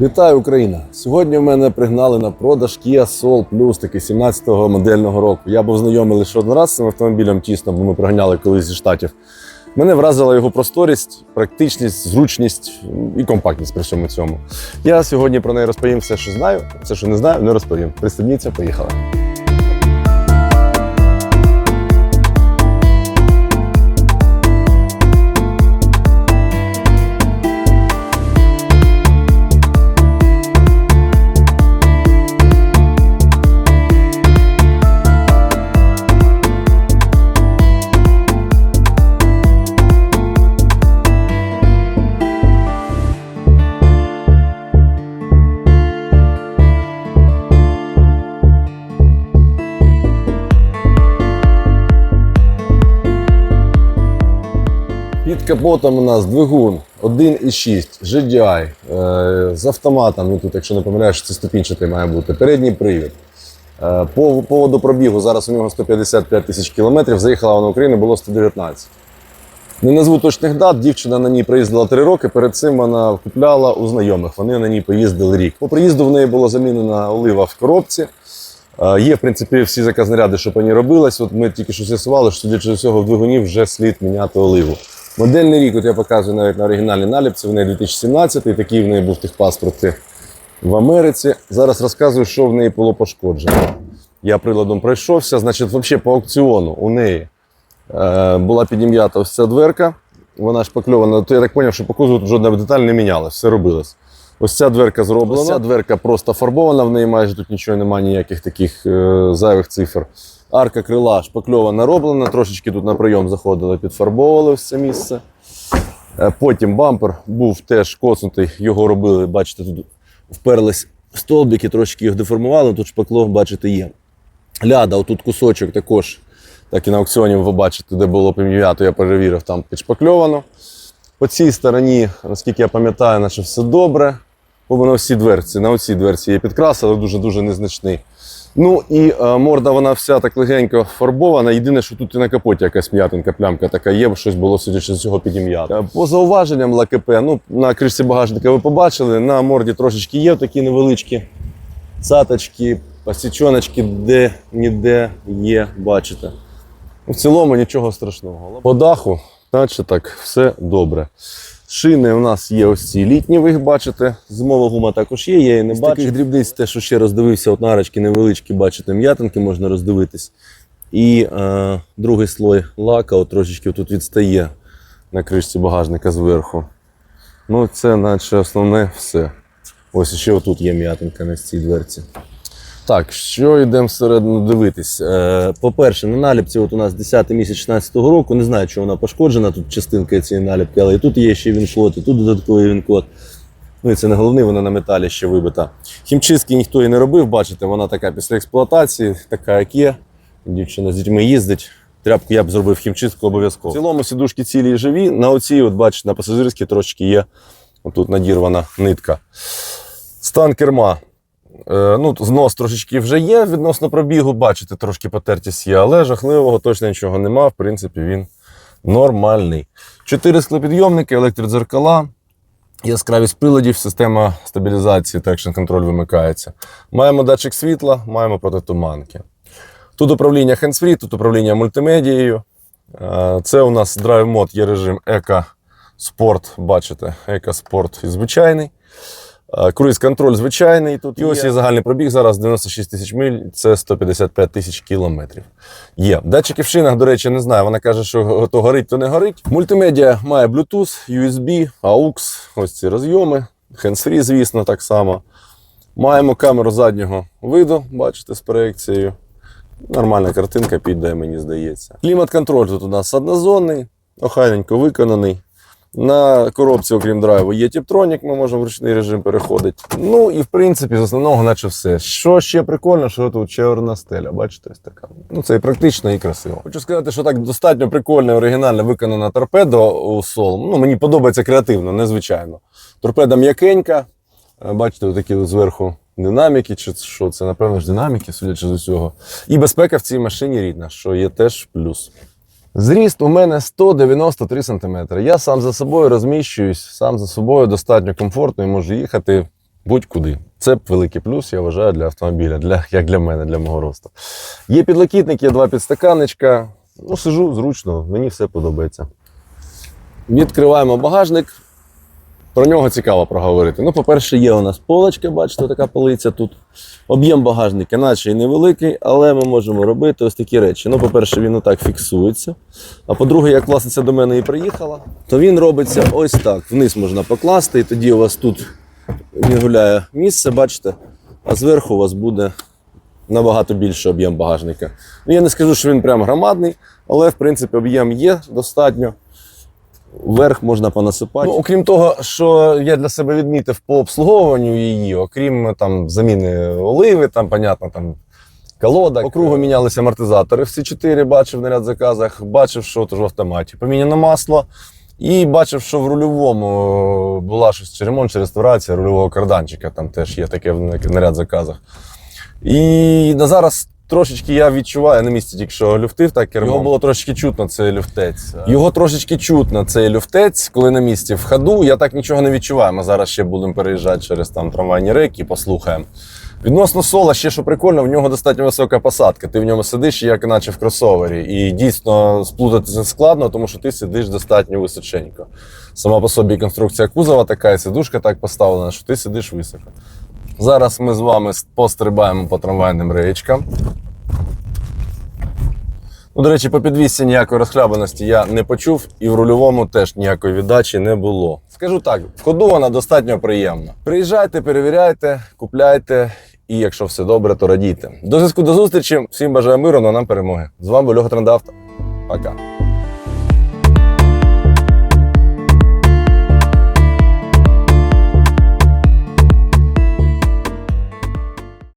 Вітаю, Україна! Сьогодні в мене пригнали на продаж Kia Soul Plus, такий 17-го модельного року. Я був знайомий лише один раз з цим автомобілем тісно, бо ми приганяли колись зі штатів. Мене вразила його просторість, практичність, зручність і компактність при всьому цьому. Я сьогодні про неї розповім все, що знаю, все, що не знаю, не розповім. Пристебніться, поїхали. Під капотом у нас двигун 1,6 GDI е, з автоматом. Ну тут, якщо не помиляєш, це ступінчатий має бути. Передній привід. Е, по поводу пробігу зараз у нього 155 тисяч кілометрів. Заїхала вона в Україну, було 119. Не назву точних дат. Дівчина на ній проїздила 3 роки. Перед цим вона купляла у знайомих. Вони на ній поїздили рік. По приїзду в неї було замінена олива в коробці. Е, Є, в принципі, всі заказнаряди, що по ній робилось. От ми тільки що з'ясували, що судячи з усього, в двигуні вже слід міняти оливу. Модельний рік, от я показую навіть на оригінальній наліпці, в неї 2017, і такий в неї був техпаспорт в Америці. Зараз розказую, що в неї було пошкоджено. Я приладом пройшовся. Значить, взагалі по аукціону у неї е, була підім'ята ось ця дверка. Вона шпакльована. То я так зрозумів, що по кузову жодна деталь не мінялась, все робилось. Ось ця дверка зроблена. Ось ця дверка просто фарбована, в неї майже тут нічого немає, ніяких таких е, зайвих цифр. Арка крила шпакльована роблена, трошечки тут на прийом заходили, підфарбовували все місце. Е, Потім бампер був теж коцнутий, його робили, бачите, тут вперлись столбики, трошки їх деформували, тут шпакло, бачите, є. Ляда, отут кусочок також, так і на аукціоні ви бачите, де було пім'ято, я перевірив, там підшпакльовано. По цій стороні, наскільки я пам'ятаю, наче все добре. Бо на всі дверці, на оцій дверці є підкрас, але дуже-дуже незначний. Ну і е, морда вона вся так легенько фарбована. Єдине, що тут і на капоті якась м'ятинка, плямка така є, бо щось було судячи з цього підім'ято. Е, По зауваженням ЛКП, ну на кришці багажника ви побачили, на морді трошечки є такі невеличкі цаточки, посічоночки, де ніде є, бачите. В цілому нічого страшного. По даху, наче так, все добре. Шини у нас є ось ці літні, ви їх бачите. Зимова гума також є, я її не бачу. Таких дрібниць, те, що ще роздивився, от нарочки невеличкі, бачите, м'ятинки можна роздивитись. І е, другий слой лака от трошечки тут відстає на кришці багажника зверху. Ну, це наче основне все. Ось ще отут є м'ятинка на цій дверці. Так, що йдемо всередину дивитись? Е, по-перше, на наліпці от у нас 10 місяць 16 року. Не знаю, чи вона пошкоджена, тут частинка цієї наліпки, але і тут є ще він-код, і тут додатковий він-код. Ну і це не головне, вона на металі ще вибита. Хімчистки ніхто її не робив, бачите, вона така після експлуатації, така як є. Дівчина з дітьми їздить. Тряпку я б зробив хімчистку обов'язково. В цілому сідушки цілі і живі. На оцій, от бачите, на пасажирській трошки є отут надірвана нитка. Стан керма. Е, ну, знос трошечки вже є відносно пробігу, бачите, трошки потертість є, але жахливого точно нічого нема. В принципі, він нормальний. Чотири склопідйомники, електродзеркала, яскравість приладів, система стабілізації та контроль вимикається. Маємо датчик світла, маємо протитуманки. Тут управління hands-free, тут управління мультимедією. Е, Це у нас драйв мод, є режим Еко Спорт, бачите, Еко Спорт і звичайний. Е, Круїз-контроль звичайний тут. І ось є загальний пробіг зараз 96 тисяч миль, це 155 тисяч кілометрів. Є. Датчики в шинах, до речі, не знаю. Вона каже, що то горить, то не горить. Мультимедіа має Bluetooth, USB, AUX, ось ці розйоми, hands-free, звісно, так само. Маємо камеру заднього виду, бачите, з проекцією. Нормальна картинка піде, мені здається. Клімат-контроль тут у нас однозонний, охайненько виконаний. На коробці, окрім драйву, є тіптронік, ми можемо в ручний режим переходити. Ну і в принципі, з основного, наче все. Що ще прикольно, що тут чорна стеля, бачите, ось така. Ну це і практично, і красиво. Хочу сказати, що так достатньо прикольно, оригінально виконана торпеда у Солом. Ну, мені подобається креативно, незвичайно. Торпеда м'якенька. Е, Бачите, такі зверху динаміки, чи що це, напевно ж, динаміки, судячи з усього. І безпека в цій машині рідна, що є теж плюс. Зріст у мене 193 см. Я сам за собою розміщуюсь, сам за собою достатньо комфортно і можу їхати будь-куди. Це великий плюс, я вважаю, для автомобіля, для, як для мене, для мого росту. Є підлокітник, є два підстаканничка. Ну, сижу зручно, мені все подобається. Відкриваємо багажник. Про нього цікаво проговорити. Ну, по-перше, є у нас полочка, бачите, така полиця тут. Об'єм багажника, наче і невеликий, але ми можемо робити ось такі речі. Ну, по-перше, він отак фіксується. А по-друге, як власниця до мене і приїхала, то він робиться ось так. Вниз можна покласти, і тоді у вас тут він гуляє місце, бачите, а зверху у вас буде набагато більший об'єм багажника. Ну, я не скажу, що він прям громадний, але в принципі об'єм є достатньо. Вверх можна понасипати. Ну, окрім того, що я для себе відмітив по обслуговуванню її, окрім там заміни оливи, там, понятно, там колодок. По кругу мінялися амортизатори. Всі чотири бачив на ряд заказах, бачив, що теж в автоматі. Поміняно масло. І бачив, що в рульовому е, була щось чи ремонт, чи реставрація рульового карданчика. Там теж є таке в на ряд заказах. І на зараз трошечки я відчуваю на місці, тільки що люфтив так кермом. Його було трошечки чутно, цей люфтець. Його трошечки чутно, цей люфтець, коли на місці в ходу. Я так нічого не відчуваю. Ми зараз ще будемо переїжджати через там трамвайні рейки, послухаємо. Відносно сола, ще що прикольно, в нього достатньо висока посадка. Ти в ньому сидиш, як наче в кросовері. І дійсно сплутатися складно, тому що ти сидиш достатньо височенько. Сама по собі конструкція кузова така, і сидушка так поставлена, що ти сидиш високо. Зараз ми з вами пострибаємо по трамвайним реєчкам. Ну, до речі, по підвісці ніякої розхлябаності я не почув, і в рульовому теж ніякої віддачі не було. Скажу так, в ходу вона достатньо приємна. Приїжджайте, перевіряйте, купляйте, і якщо все добре, то радійте. До зв'язку до зустрічі. Всім бажаю миру, ну а нам перемоги. З вами Льоха Трендавто. Пока.